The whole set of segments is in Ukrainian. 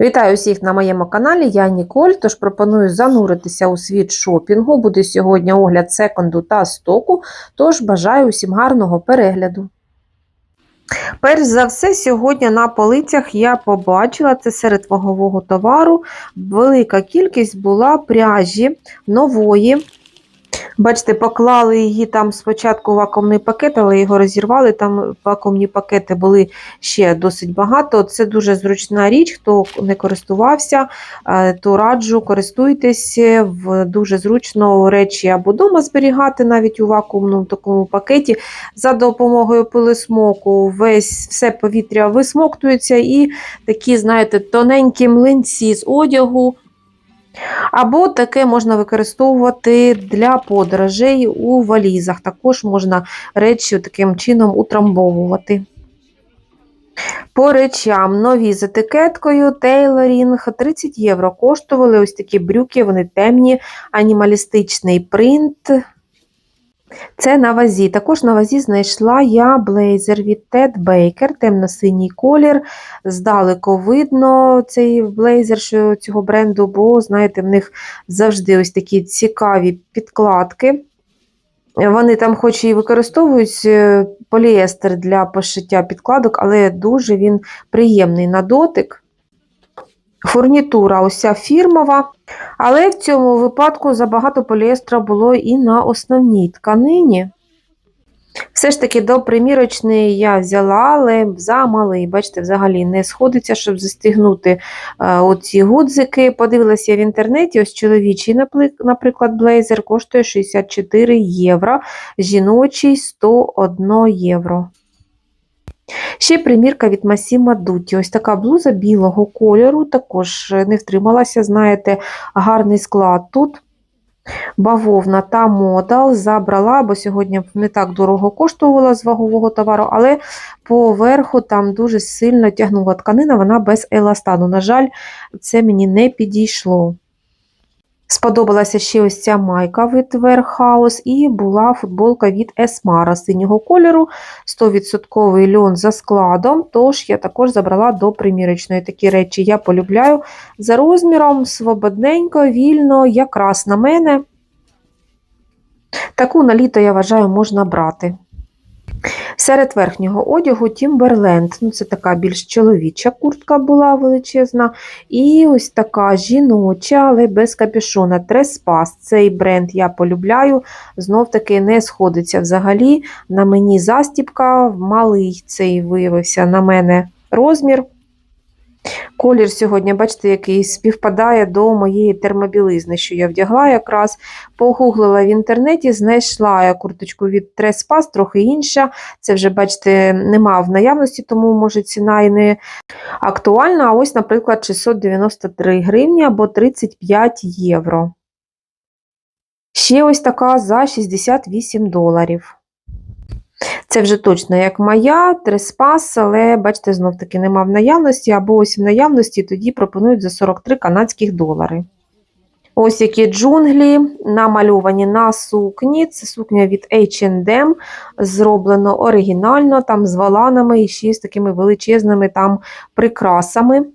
Вітаю всіх на моєму каналі. Я Ніколь. Тож пропоную зануритися у світ шопінгу. Буде сьогодні огляд секонду та стоку. Тож бажаю усім гарного перегляду. Перш за все, сьогодні на полицях я побачила це серед вагового товару. Велика кількість була пряжі нової. Бачите, поклали її там спочатку вакуумний пакет, але його розірвали. Там вакуумні пакети були ще досить багато. Це дуже зручна річ. Хто не користувався, е, то раджу користуйтесь дуже зручно речі або вдома зберігати навіть у вакуумному такому пакеті. За допомогою пилисмоку весь все повітря висмоктується і такі, знаєте, тоненькі млинці з одягу. Або таке можна використовувати для подорожей у валізах. Також можна речі таким чином утрамбовувати. По речам нові з етикеткою Тейлорінг 30 євро коштували ось такі брюки, вони темні, анімалістичний принт. Це на вазі. Також на вазі знайшла я блейзер від Ted Baker, темно-синій колір. Здалеку видно цей блейзер що цього бренду, бо, знаєте, в них завжди ось такі цікаві підкладки. Вони там, хоч і використовують е, поліестер для пошиття підкладок, але дуже він приємний на дотик. Фурнітура уся фірмова, але в цьому випадку забагато поліестра було і на основній тканині. Все ж таки до примірочної я взяла, але замалий, бачите, взагалі не сходиться, щоб застігнути е, оці гудзики. Подивилася в інтернеті, ось чоловічий, наприклад, блейзер коштує 64 євро, жіночий 101 євро. Ще примірка від Масіма Дуті. Ось така блуза білого кольору, також не втрималася, знаєте, гарний склад тут. Бавовна та модал забрала, бо сьогодні не так дорого коштувала з вагового товару, але поверху там дуже сильно тягнула тканина, вона без еластану. На жаль, це мені не підійшло. Сподобалася ще ось ця майка від Warehouse і була футболка від Esmara синього кольору, 100% льон за складом, тож я також забрала до примірочної. Такі речі я полюбляю за розміром, свободненько, вільно, якраз на мене. Таку на літо, я вважаю, можна брати. Серед верхнього одягу Тімберленд. ну це така більш чоловіча куртка була величезна. І ось така жіноча, але без капюшона. Треспас. Цей бренд я полюбляю. Знов таки не сходиться взагалі. На мені застіпка, малий цей виявився на мене розмір. Колір сьогодні, бачите, який співпадає до моєї термобілизни, що я вдягла якраз. Погуглила в інтернеті, знайшла я курточку від Треспас, трохи інша. Це вже, бачите, нема в наявності, тому може ціна і не актуальна. А ось, наприклад, 693 гривні або 35 євро. Ще ось така за 68 доларів. Це вже точно як моя, треспас, але, бачите, знов таки нема в наявності, або ось в наявності, тоді пропонують за 43 канадських долари. Ось які джунглі намальовані на сукні. Це сукня від H&M, зроблено оригінально, там з валанами і ще з такими величезними там прикрасами.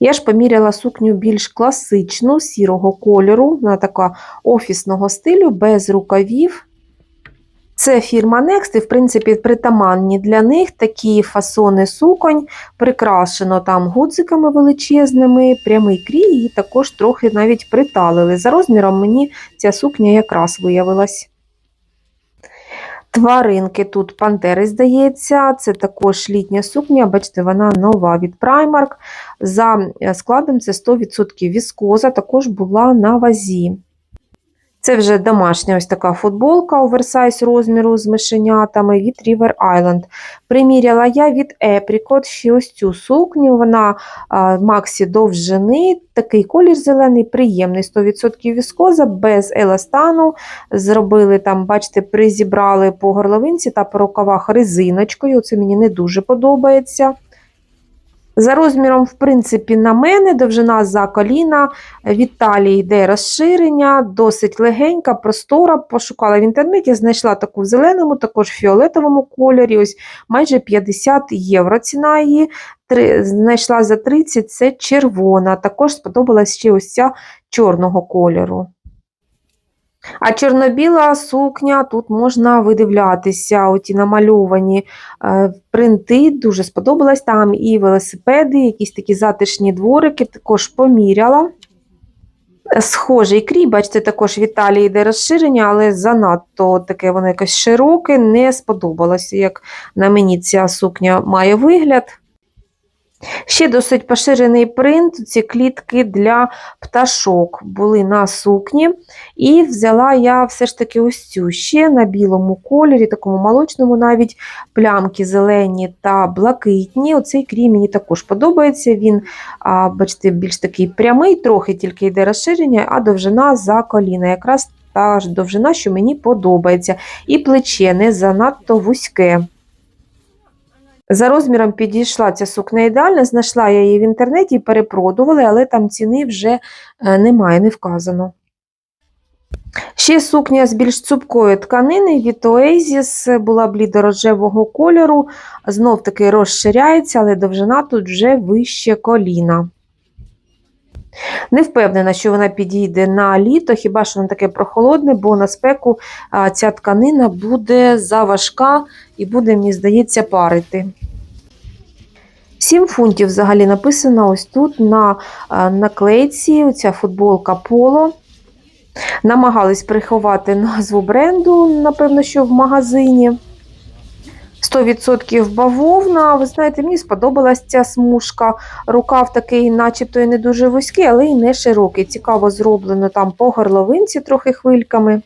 Я ж поміряла сукню більш класичну, сірого кольору, вона така офісного стилю, без рукавів. Це фірма Next, і, в принципі, притаманні для них такі фасони суконь, прикрашено там гудзиками величезними, прямий крій, і також трохи навіть приталили. За розміром мені ця сукня якраз виявилась. Тваринки тут пантери, здається, це також літня сукня, бачите, вона нова від Primark. За складом це 100% віскоза, також була на вазі. Це вже домашня ось така футболка оверсайз розміру з мишенятами від River Island. Приміряла я від Apricot ще ось цю сукню, вона а, Максі довжини, такий колір зелений, приємний, 100% віскоза, без еластану. Зробили там, бачите, призібрали по горловинці та по рукавах резиночкою. Це мені не дуже подобається. За розміром, в принципі, на мене довжина за коліна, від талії йде розширення, досить легенька, простора. Пошукала в інтернеті, знайшла таку в зеленому, також в фіолетовому кольорі. Ось майже 50 євро ціна її. Три- Знайшла за 30, це червона. Також сподобалась ще ось ця чорного кольору. А чорно-біла сукня, тут можна видивлятися, оті намальовані е, принти, дуже сподобалось. Там і велосипеди, якісь такі затишні дворики, також поміряла. Схожий крій, бачите, також в Італії йде розширення, але занадто таке воно якось широке, не сподобалося, як на мені ця сукня має вигляд. Ще досить поширений принт, ці клітки для пташок були на сукні. І взяла я все ж таки ось цю ще на білому кольорі, такому молочному, навіть плямки зелені та блакитні. Оцей крій мені також подобається. Він, а, бачите, більш такий прямий, трохи тільки йде розширення, а довжина за коліна. Якраз та довжина, що мені подобається. І плече не занадто вузьке. За розміром підійшла ця сукня ідеальна, знайшла я її в інтернеті перепродували, але там ціни вже е, немає, не вказано. Ще сукня з більш цупкої тканини від Oasis була блідорожевого кольору, знов таки розширяється, але довжина тут вже вище коліна. Не впевнена, що вона підійде на літо, хіба що вона таке прохолодне, бо на спеку ця тканина буде заважка і буде, мені здається, парити. 7 фунтів взагалі написано ось тут на наклейці, оця футболка Поло. Намагались приховати назву бренду, напевно, що в магазині. 100% бавовна. Ви знаєте, мені сподобалась ця смужка. Рукав такий, начебто, і не дуже вузький, але й не широкий. Цікаво зроблено там по горловинці трохи хвильками.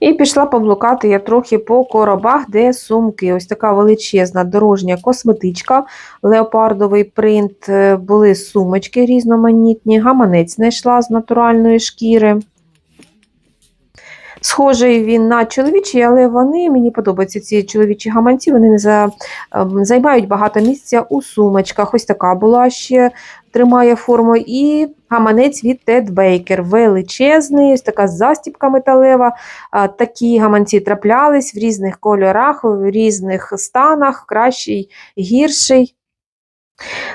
І пішла поблукати я трохи по коробах, де сумки. Ось така величезна дорожня косметичка, леопардовий принт, е, були сумочки різноманітні, гаманець знайшла з натуральної шкіри. Схожий він на чоловічий, але вони мені подобаються ці чоловічі гаманці. Вони не за, ем, займають багато місця у сумочках. Ось така була ще тримає форму. І гаманець від Ted Baker. Величезний, ось така застіпка металева. Такі гаманці траплялись в різних кольорах, в різних станах, кращий, гірший.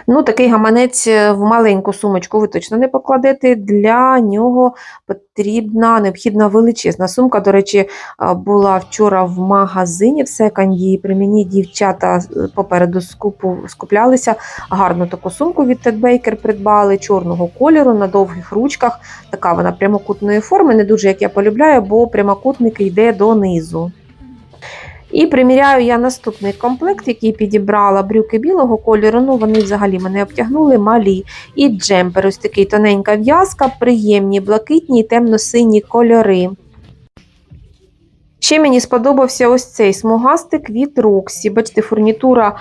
Ну, такий гаманець е, в маленьку сумочку ви точно не покладете. Для нього потрібна необхідна величезна сумка. До речі, була вчора в магазині в секонді. При мені дівчата е, попереду скупу, скуплялися. Гарну таку сумку від Ted Baker придбали, чорного кольору на довгих ручках. Така вона прямокутної форми, не дуже як я полюбляю, бо прямокутник йде донизу. І приміряю я наступний комплект, який підібрала брюки білого кольору. Ну, вони взагалі мене обтягнули малі. І джемпер, ось такий тоненька в'язка, приємні, блакитні темно-сині кольори. Ще мені сподобався ось цей смугастик від Roxy. Бачите, фурнітура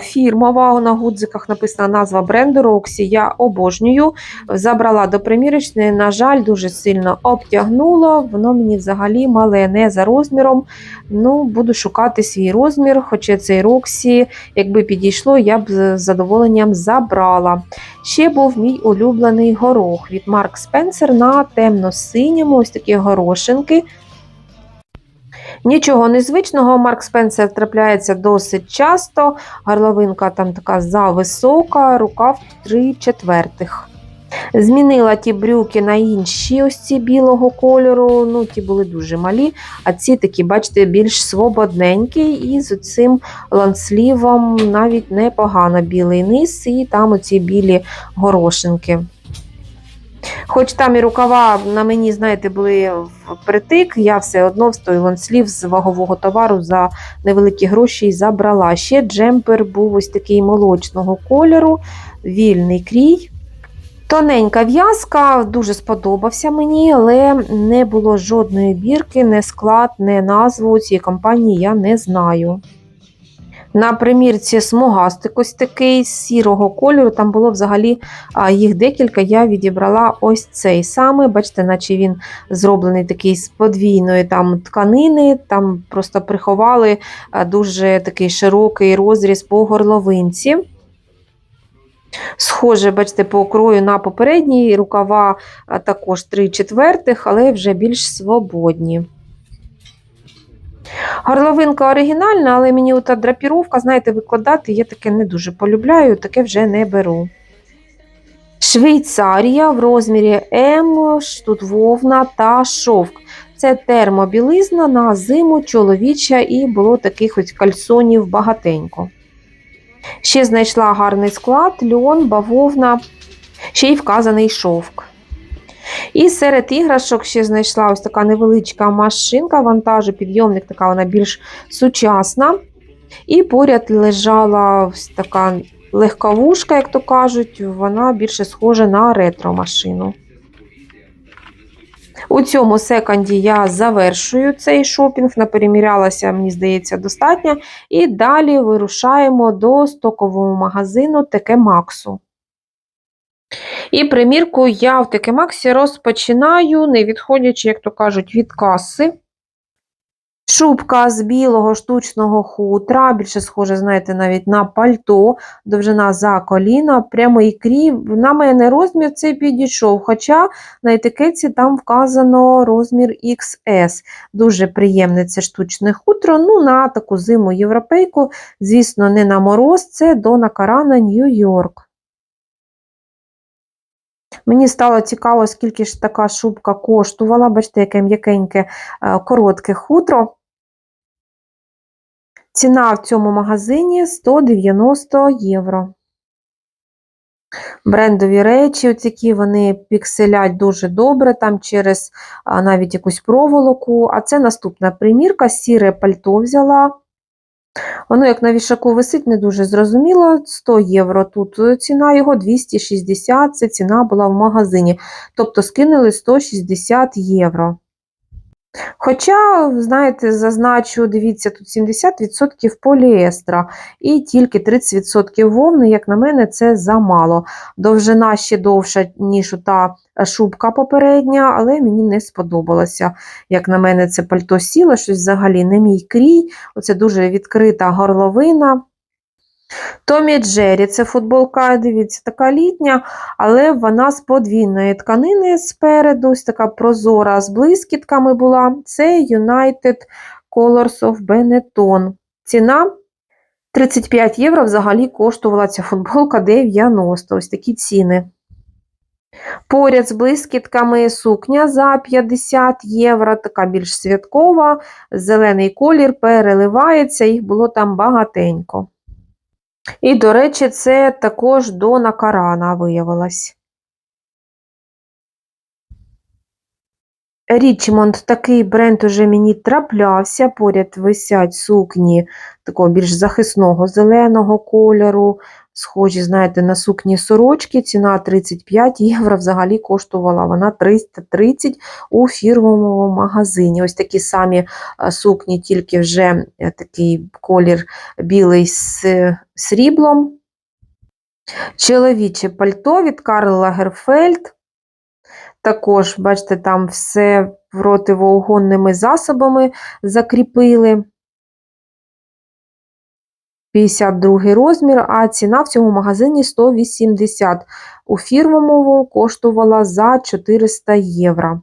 фірмова, на гудзиках написана назва бренду Roxy. Я обожнюю. Забрала до примірочної, на жаль, дуже сильно обтягнуло. Воно мені взагалі мале, не за розміром. Ну, Буду шукати свій розмір, хоча цей Roxy, якби підійшло, я б з задоволенням забрала. Ще був мій улюблений горох від Mark Spencer на темно-синьому, ось такі горошинки. Нічого незвичного, Марк Спенсер трапляється досить часто. Горловинка там така зависока, рукав 3 четвертих. Змінила ті брюки на інші, ось ці білого кольору. Ну, ті були дуже малі, а ці такі, бачите, більш свободненькі, і з цим ланслівом навіть непогано білий низ, і там оці білі горошинки. Хоч там і рукава на мені, знаєте, були впритик, я все одно в той лонслів з вагового товару за невеликі гроші і забрала. Ще джемпер був ось такий молочного кольору, вільний крій. Тоненька в'язка, дуже сподобався мені, але не було жодної бірки, не склад, не назву цієї компанії я не знаю. На примірці смугастик ось такий сірого кольору. Там було взагалі їх декілька. Я відібрала ось цей саме. Бачите, наче він зроблений такий з подвійної там тканини. Там просто приховали дуже такий широкий розріз по горловинці. Схоже, бачите, по крою на попередній, рукава також 3 четвертих, але вже більш свободні. Горловинка оригінальна, але мені ота драпіровка, знаєте, викладати я таке не дуже полюбляю, таке вже не беру. Швейцарія в розмірі М, тут вовна та шовк. Це термобілизна на зиму чоловіча і було таких ось кальсонів багатенько. Ще знайшла гарний склад, льон, бавовна, ще й вказаний шовк. І серед іграшок ще знайшла ось така невеличка машинка вантажу, підйомник, така вона більш сучасна. І поряд лежала ось така легковушка, як то кажуть, вона більше схожа на ретро-машину. У цьому секонді я завершую цей шопінг, наперемірялася, мені здається, достатньо. І далі вирушаємо до стокового магазину Теке Максу. І примірку я в Теке Максі розпочинаю, не відходячи, як то кажуть, від каси. Шубка з білого штучного хутра, більше схоже, знаєте, навіть на пальто, довжина за коліна, прямий крів. На мене розмір цей підійшов, хоча на етикетці там вказано розмір XS. Дуже приємне це штучне хутро. Ну, на таку зиму європейку, звісно, не на мороз, це Дона Карана Нью-Йорк. Мені стало цікаво, скільки ж така шубка коштувала. Бачите, яке м'якеньке е, коротке хутро. Ціна в цьому магазині 190 євро. Брендові речі, оці, вони пікселять дуже добре, там через навіть якусь проволоку. А це наступна примірка, сіре пальто взяла. Воно, як на вішаку висить, не дуже зрозуміло. 100 євро тут ціна його 260, це ціна була в магазині. Тобто скинули 160 євро. Хоча, знаєте, зазначу, дивіться, тут 70% поліестра і тільки 30% вовни, як на мене, це замало. Довжина ще довша, ніж та шубка попередня, але мені не сподобалося. Як на мене, це пальто сіло, щось взагалі не мій крій. Оце дуже відкрита горловина. Томі Джері це футболка, дивіться, така літня, але вона з подвійної тканини спереду, ось така прозора з блискітками була. Це United Colors of Benetton. Ціна 35 євро взагалі коштувала ця футболка 90. Ось такі ціни. Поряд з блискітками сукня за 50 євро, така більш святкова, зелений колір переливається, їх було там багатенько. І, до речі, це також Дона Карана виявилась. Річмонд такий бренд уже мені траплявся, поряд висять сукні такого більш захисного зеленого кольору. Схожі, знаєте, на сукні сорочки, ціна 35 євро, взагалі коштувала вона 330 у фірмовому магазині. Ось такі самі сукні, тільки вже е, такий колір білий з сріблом. Чоловіче пальто від Карл Лагерфельд. Також, бачите, там все противоугонними засобами закріпили. 52 розмір, а ціна в цьому магазині 180. У фірмовому коштувала за 400 євро.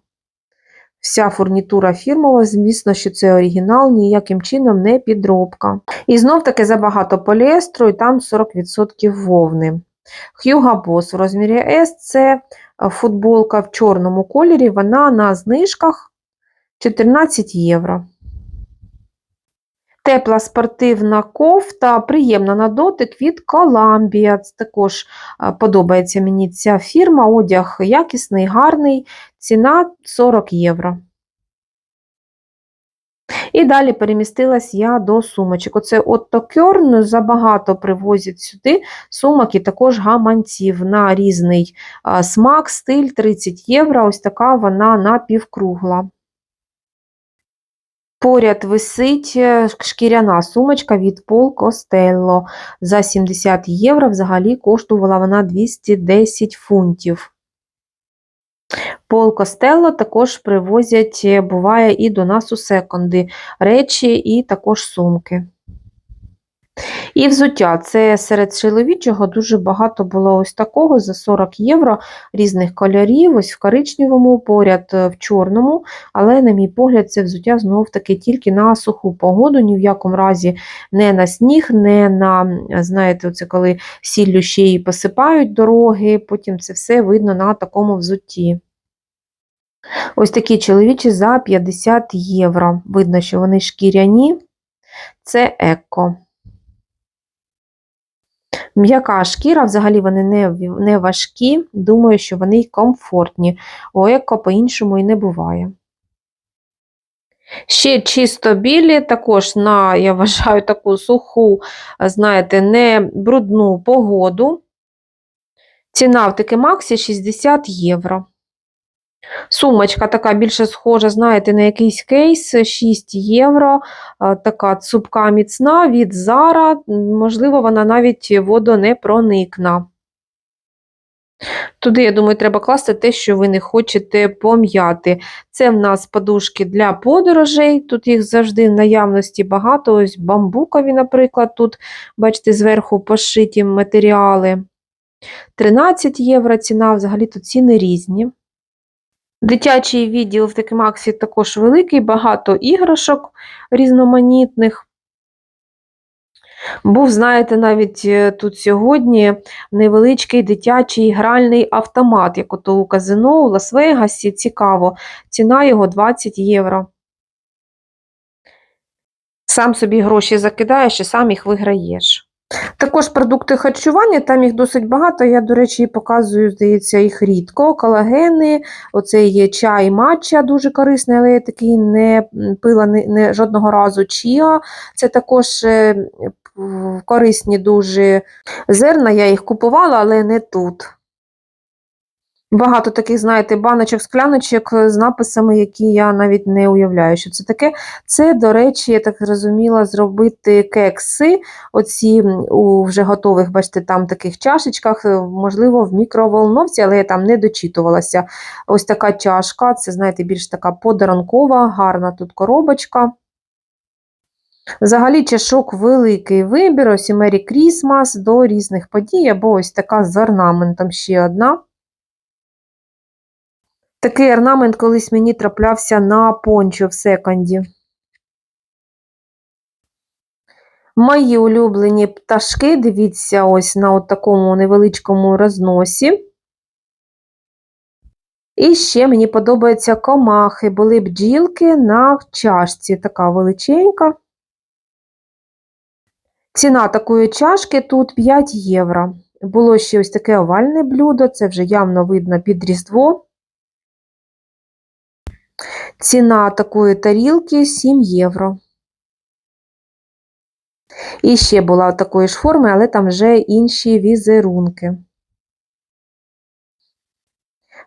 Вся фурнітура фірмова, звісно, що це оригінал, ніяким чином не підробка. І знов таки забагато поліестру, і там 40% вовни. Boss в розмірі S це футболка в чорному кольорі, вона на знижках 14 євро. Тепла спортивна кофта, приємна на дотик від Columbia. Також подобається мені ця фірма. Одяг якісний, гарний, ціна 40 євро. І далі перемістилась я до сумочок. Оце Otto Kern забагато привозять сюди сумок і також гаманців на різний смак, стиль 30 євро. Ось така вона напівкругла. Поряд висить е, шкіряна сумочка від Пол Костелло. За 70 євро взагалі коштувала вона 210 фунтів. Пол Костелло також привозять, е, буває, і до нас у секонди речі, і також сумки. І взуття. Це серед чоловічого дуже багато було ось такого за 40 євро різних кольорів, ось в коричневому, поряд е, в чорному. Але, на мій погляд, це взуття знов таки тільки на суху погоду, ні в якому разі не на сніг, не на, знаєте, оце коли сіллю ще й посипають дороги, потім це все видно на такому взутті. Ось такі чоловічі за 50 євро. Видно, що вони шкіряні, це еко. М'яка шкіра, взагалі вони не, не важкі, думаю, що вони й комфортні. У еко по-іншому і не буває. Ще чисто білі, також на, я вважаю, таку суху, знаєте, не брудну погоду. Ціна в таки Максі 60 євро. Сумочка така більше схожа, знаєте, на якийсь кейс 6 євро. Така цупка міцна від Zara. Можливо, вона навіть водонепроникна. Туди, я думаю, треба класти те, що ви не хочете пом'яти. Це в нас подушки для подорожей. Тут їх завжди в наявності багато. Ось бамбукові, наприклад, тут, бачите, зверху пошиті матеріали. 13 євро ціна, взагалі тут ціни різні. Дитячий відділ в Текмаксі також великий, багато іграшок різноманітних. Був, знаєте, навіть е, тут сьогодні невеличкий дитячий гральний автомат, як ото у казино у Лас-Вегасі. Цікаво. Ціна його 20 євро. Сам собі гроші закидаєш і сам їх виграєш. Також продукти харчування, там їх досить багато. Я, до речі, показую, здається, їх рідко. Колагени, оце є чай матча, дуже корисний, але я такий не пила не, не, жодного разу чіа. Це також е, корисні дуже зерна, я їх купувала, але не тут. Багато таких, знаєте, баночок, скляночок з написами, які я навіть не уявляю, що це таке. Це, до речі, я так зрозуміла, зробити кекси, оці у вже готових, бачите, там таких чашечках, е, можливо, в мікроволновці, але я там не дочитувалася. Ось така чашка, це, знаєте, більш така подарункова, гарна тут коробочка. Взагалі чашок великий вибір, ось і Merry Christmas до різних подій, або ось така з орнаментом ще одна. Такий орнамент колись мені траплявся на пончо в секонді. Мої улюблені пташки, дивіться, ось на такому невеличкому розносі. І ще мені подобаються комахи, були бджілки на чашці, така величенька. Ціна такої чашки тут 5 євро. Було ще ось таке овальне блюдо, це вже явно видно під Різдво. Ціна такої тарілки 7 євро. І ще була такої ж форми, але там вже інші візерунки.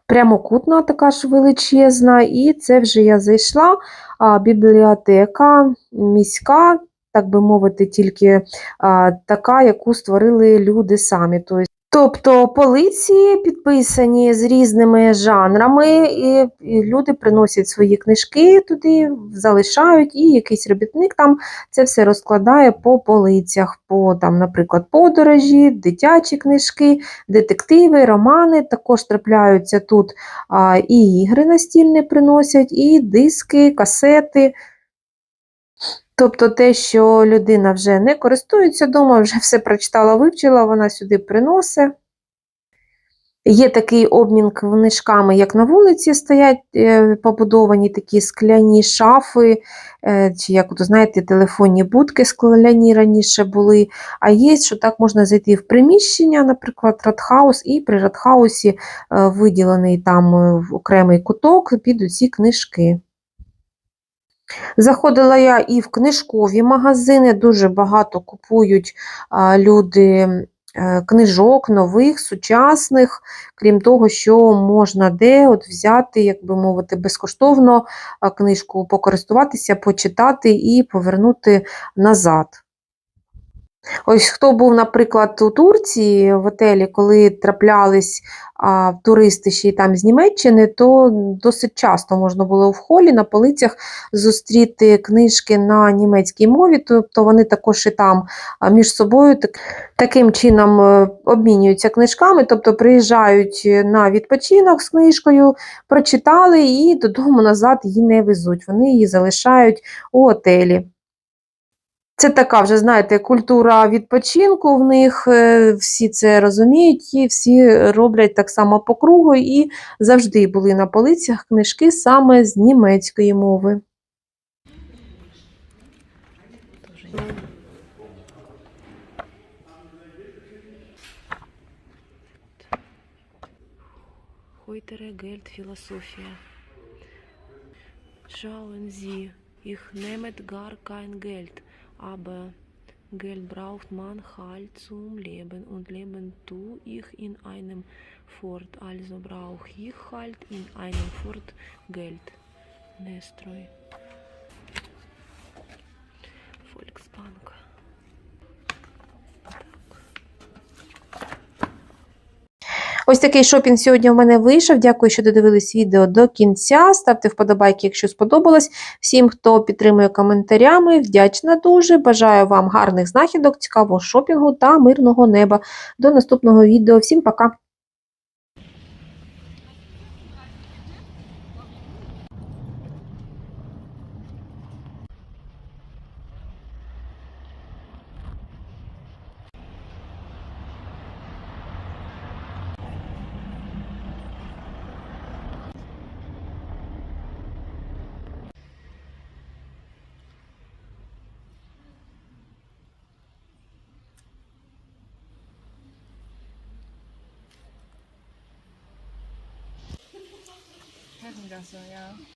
Прямокутна така ж величезна, і це вже я зайшла. А, бібліотека міська, так би мовити, тільки а, така, яку створили люди самі. Тобто Тобто полиці підписані з різними жанрами, і люди приносять свої книжки туди, залишають, і якийсь робітник там це все розкладає по полицях, по, там, наприклад, подорожі, дитячі книжки, детективи, романи. Також трапляються тут а, і ігри настільні приносять, і диски, касети. Тобто те, що людина вже не користується вдома, вже все прочитала, вивчила, вона сюди приносить. Є такий обмін книжками, як на вулиці стоять е, побудовані такі скляні шафи, е, чи як от, знаєте, телефонні будки скляні раніше були. А є, що так можна зайти в приміщення, наприклад, радхаус, і при радхаусі е, виділений там окремий куток під ці книжки. Заходила я і в книжкові магазини, дуже багато купують люди е, книжок нових, сучасних, крім того, що можна де от взяти, як би мовити, безкоштовно книжку покористуватися, почитати і повернути назад. Ось хто був, наприклад, у Турції в готелі, коли траплялись а, туристи ще й там з Німеччини, то досить часто можна було в холі на полицях зустріти книжки на німецькій мові, тобто вони також і там між собою так, таким чином е, обмінюються книжками, тобто приїжджають на відпочинок з книжкою, прочитали і додому назад її не везуть. Вони її залишають у готелі. Це така вже, знаєте, культура відпочинку в них, е, всі це розуміють, і всі роблять так само по кругу, і завжди були на полицях книжки саме з німецької мови. Geld Philosophia. Schauen Sie, ich nehme gar kein Geld, aber Geld braucht man halt zum Leben und Leben tue ich in einem Fort, also brauche ich halt in einem Fort Geld. Nestroy. Volksbank. Ось такий шопінг сьогодні в мене вийшов. Дякую, що додивились відео до кінця. Ставте вподобайки, якщо сподобалось. Всім, хто підтримує коментарями, вдячна дуже. Бажаю вам гарних знахідок, цікавого шопінгу та мирного неба. До наступного відео. Всім пока! 你干什么呀？